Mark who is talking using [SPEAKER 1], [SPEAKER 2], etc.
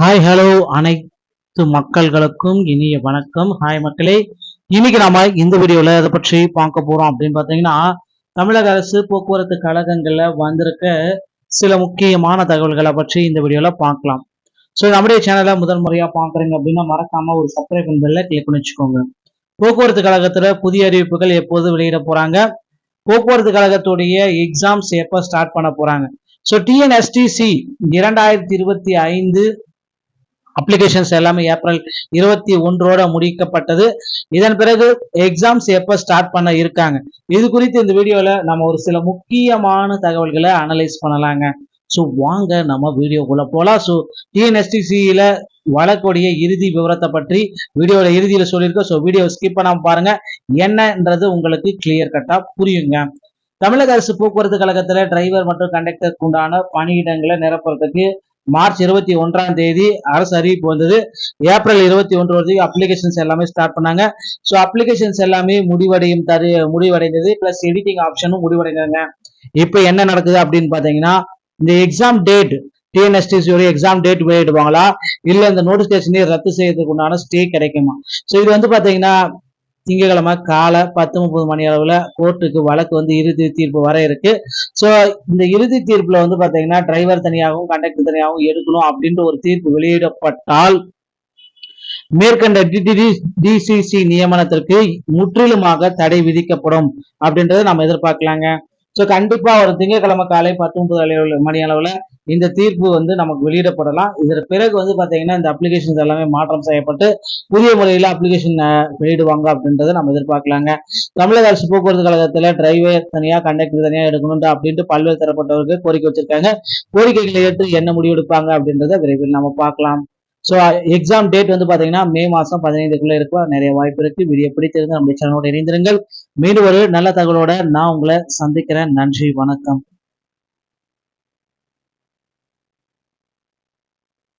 [SPEAKER 1] Hi hello அனைத்து மக்கள்களுக்கும் இனிய வணக்கம். ஹாய் மக்களே. இன்னைக்கு நாம இந்த வீடியோல அதை பற்றி பார்க்க போறோம் அப்படின்னு பார்த்தீங்கன்னா தமிழக அரசு போக்குவரத்து கழகங்கள்ல வந்திருக்க சில முக்கியமான தகவல்களை பற்றி இந்த வீடியோல பார்க்கலாம். ஸோ நம்முடைய சேனலை முதல் முறையா பார்க்குறீங்க அப்படின்னா மறக்காம ஒரு சப்ஸ்கிரைப் பெல்ல கிளிக் பண்ணி வச்சுக்கோங்க. போக்குவரத்து கழகத்துல புதிய அறிவிப்புகள் எப்போது வெளியிட போறாங்க? போக்குவரத்து கழகத்துடைய எக்ஸாம்ஸ் எப்போ ஸ்டார்ட் பண்ண போறாங்க? ஸோ டிஎன்எஸ்டிசி இரண்டாயிரத்தி இருபத்தி ஐந்து அப்ளிகேஷன்ஸ் எல்லாமே ஏப்ரல் இருபத்தி ஒன்றோட முடிக்கப்பட்டது. இதன் பிறகு எக்ஸாம்ஸ் எப்போ ஸ்டார்ட் பண்ண இருக்காங்க? இது குறித்து இந்த வீடியோல நம்ம ஒரு சில முக்கியமான தகவல்களை அனலைஸ் பண்ணலாங்க. ஸோ வாங்க நம்ம வீடியோக்குள்ள போகலாம் ஸோ டிஎன்எஸ்டிசியில வழக்குடைய இறுதி விவரத்தை பற்றி வீடியோட இறுதியில சொல்லியிருக்கோம். ஸோ வீடியோ ஸ்கிப் பண்ணாமல் பாருங்க. என்னன்றது உங்களுக்கு கிளியர் கட்டா புரியுங்க. தமிழக அரசு போக்குவரத்து கழகத்துல டிரைவர் மற்றும் கண்டக்டருக்கு உண்டான பணியிடங்களை நிரப்புறதுக்கு மார்ச் இருபத்தி ஒன்றாம் தேதி அரசு அறிவிப்பு வந்தது. ஏப்ரல் இருபத்தி ஒன்று வரைக்கும் அப்ளிகேஷன்ஸ் எல்லாமே ஸ்டார்ட் பண்ணாங்க. ஸோ அப்ளிகேஷன்ஸ் எல்லாமே முடிவடையும் தரு முடிவடைந்தது. பிளஸ் எடிட்டிங் ஆப்ஷனும் முடிவடைந்தாங்க இப்போ என்ன நடக்குது அப்படின்னு பார்த்தீங்கன்னா இந்த எக்ஸாம் டேட் டிஎன்எஸ்டிசியோட எக்ஸாம் டேட் வெளியிடுவாங்களா? இல்லை இந்த நோட்டிஃபிகேஷனே ரத்து செய்யறதுக்கு உண்டான ஸ்டே கிடைக்குமா? ஸோ இது வந்து பார்த்தீங்கன்னா திங்கக்கிழமை காலை பத்து முப்பது மணி அளவில் கோர்ட்டுக்கு வழக்கு வந்து இறுதி தீர்ப்பு வர இருக்கு. ஸோ இந்த இறுதி தீர்ப்பில் வந்து பார்த்தீங்கன்னா டிரைவர் தனியாகவும் கண்டக்டர் தனியாகவும் எடுக்கணும் அப்படின்ற ஒரு தீர்ப்பு வெளியிடப்பட்டால் மேற்கண்ட டிசிசி நியமனத்திற்கு முற்றிலுமாக தடை விதிக்கப்படும் அப்படின்றத நம்ம எதிர்பார்க்கலாங்க. ஸோ கண்டிப்பா ஒரு திங்கக்கிழமை காலை பத்து முப்பது மணி அளவில் இந்த தீர்ப்பு வந்து நமக்கு வெளியிடப்படலாம். இதற்கு பிறகு வந்து பாத்தீங்கன்னா இந்த அப்ளிகேஷன்ஸ் எல்லாமே மாற்றம் செய்யப்பட்டு புதிய முறையில் அப்ளிகேஷன் வெளியிடுவாங்க அப்படின்றத நம்ம எதிர்பார்க்கலாங்க. தமிழக அரசு போக்குவரத்து கழகத்துல டிரைவர் தனியா கண்டக்டர் தனியா எடுக்கணும்டா அப்படின்ட்டு பல்வேறு தரப்பட்டவர்கள் கோரிக்கை வச்சிருக்காங்க. கோரிக்கைகளை ஏற்று என்ன முடிவு எடுப்பாங்க அப்படின்றத விரைவில் நம்ம பார்க்கலாம். ஸோ எக்ஸாம் டேட் வந்து பார்த்தீங்கன்னா மே மாதம் பதினைந்துக்குள்ள இருக்க நிறைய வாய்ப்பு இருக்கு. வீடியோ பிடித்திருந்து நம்ம சேனலோட இணைந்திருங்கள். மீண்டும் ஒரு நல்ல தகவலோட நான் உங்களை சந்திக்கிறேன். நன்றி வணக்கம்.